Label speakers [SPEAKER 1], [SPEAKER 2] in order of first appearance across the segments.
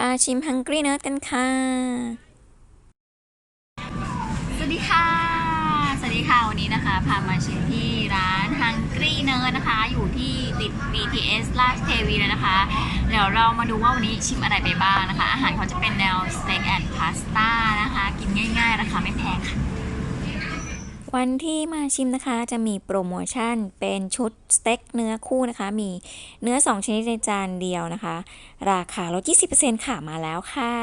[SPEAKER 1] พาชิมฮังกรีเนิร์ดกันค่ะ
[SPEAKER 2] สวัสดีค่ะ สวัสดีค่ะ วันนี้นะคะ พามาชิมที่ร้านฮังกี้เนิร์ดนะคะ อยู่ที่ติด BTS ราชเทวีเลยนะคะ เดี๋ยวเรามาดูว่าวันนี้ชิมอะไรไปบ้างนะคะ อาหารเขาจะเป็นแนวสเต็กแอนด์พาสต้านะคะ กินง่ายๆ ราคาไม่แพงค่ะ
[SPEAKER 1] วันที่มาชิมนะคะจะมีโปรโมชั่นเป็นชุดสเต็กเนื้อคู่นะคะ มีเนื้อ 2 ชนิดในจานเดียวนะคะ ราคาลด 20%ค่ะมาแล้วค่ะ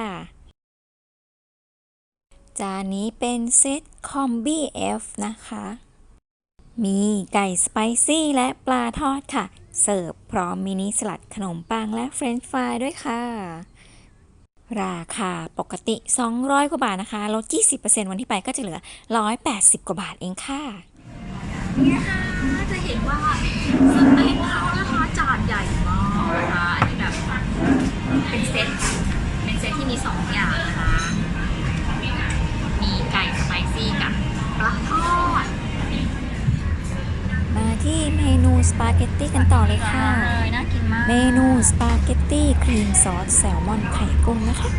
[SPEAKER 1] จานนี้เป็นเซตคอมบี้ F นะคะ มีไก่สไปซี่และปลาทอดค่ะ เสิร์ฟพร้อมมินิสลัดขนมปังและเฟรนช์ฟรายด้วยค่ะ ราคาปกติ 200 กว่าบาทนะคะ ลด 20%วันที่ไปก็จะเหลือ 180 กว่าบาทเองค่ะ
[SPEAKER 2] นี่ค่ะจะเห็นว่าสเต็กเขานะคะจานใหญ่มากนะคะ อันนี้แบบเป็นเซต เป็นเซตที่มีสองอย่าง
[SPEAKER 1] ที่เมนูสปาเกตตี้กันต่อเลยค่ะ
[SPEAKER 2] เลยน่ากินมาก
[SPEAKER 1] เมนูสปาเกตตี้ครีมซอสแซลมอนไข่กุ้งนะคะ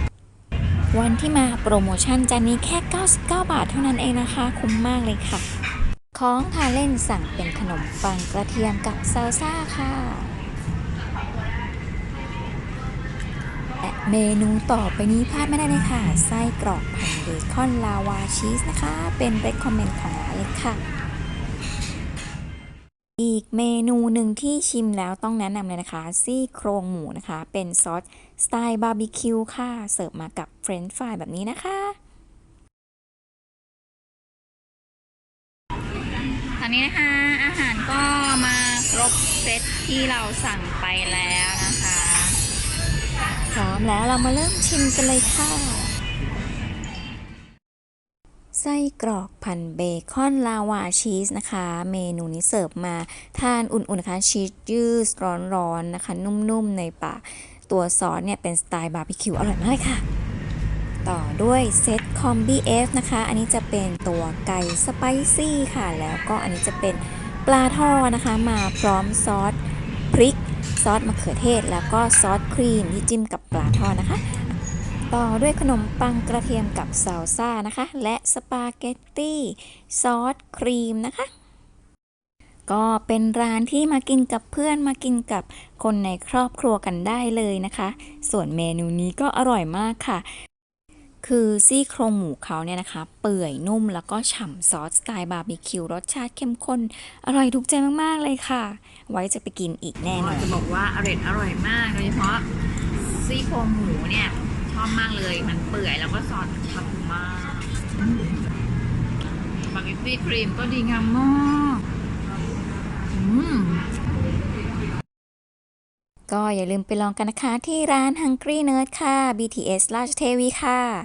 [SPEAKER 1] วันที่มาโปรโมชั่นจานนี้แค่ 99 บาทเท่านั้นเองนะคะ คุ้มมากเลยค่ะ ของทานเล่นสั่งเป็นขนมปังกระเทียมกับซาลซ่าค่ะและเมนูต่อไปนี้พลาดไม่ได้เลยค่ะ ไส้กรอกพันเบคอนลาวาชีสนะคะ เป็นเรคคอมเมนต์ของร้านเลยค่ะ อีกเมนูหนึ่งที่ชิมแล้วต้องแนะนำเลยนะคะ ซี่โครงหมูนะคะ เป็นซอสสไตล์บาร์บีคิวค่ะ เสิร์ฟมากับเฟรนช์ฟรายแบบนี้นะคะ
[SPEAKER 2] ตอนนี้นะคะ อาหารก็มาครบเซตที่เราสั่งไปแล้วนะคะ
[SPEAKER 1] พร้อมแล้วเรามาเริ่มชิมกันเลยค่ะ ไส้กรอกพันเบคอนลาวาชีสนะคะ เมนูนี้เสิร์ฟมาทานอุ่นๆนะคะชีสยืดร้อนๆนะคะ นุ่มๆในปากตัวซอสเนี่ยเป็นสไตล์บาร์บีคิวอร่อยมากเลยค่ะ ต่อด้วยเซตคอมบี้เอฟนะคะ อันนี้จะเป็นตัวไก่สไปซี่ค่ะ แล้วก็อันนี้จะเป็นปลาทอดนะคะ มาพร้อมซอสพริก ซอสมะเขือเทศ แล้วก็ซอสครีมที่จิ้มกับปลาทอดนะคะ ต่อด้วยขนมปังกระเทียมกับซาลซ่านะคะ และสปาเกตตี้ซอสครีมนะคะ ก็เป็นร้านที่มากินกับเพื่อนมากินกับคนในครอบครัวกันได้เลยนะคะ ส่วนเมนูนี้ก็อร่อยมากค่ะ คือซี่โครงหมูเขาเนี่ยนะคะ เปื่อยนุ่มแล้วก็ฉ่ำซอสสไตล์บาร์บีคิวรสชาติเข้มข้น อร่อยถูกใจมากๆเลยค่ะ ไว้จะไปกินอีกแน่นอน
[SPEAKER 2] จะบอกว่าอร่อยอร่อยมากโดยเฉพาะซี่โครงหมูเนี่ย ชอบมากเลย มันเปื่อยแล้วก็ซอสฉ่ำมากบาร์บีคิวครีมก็ดีงามมากอืม
[SPEAKER 1] ก็อย่าลืมไปลองกันนะคะที่ร้าน Hungry Nerd ค่ะ BTS ราชเทวีค่ะ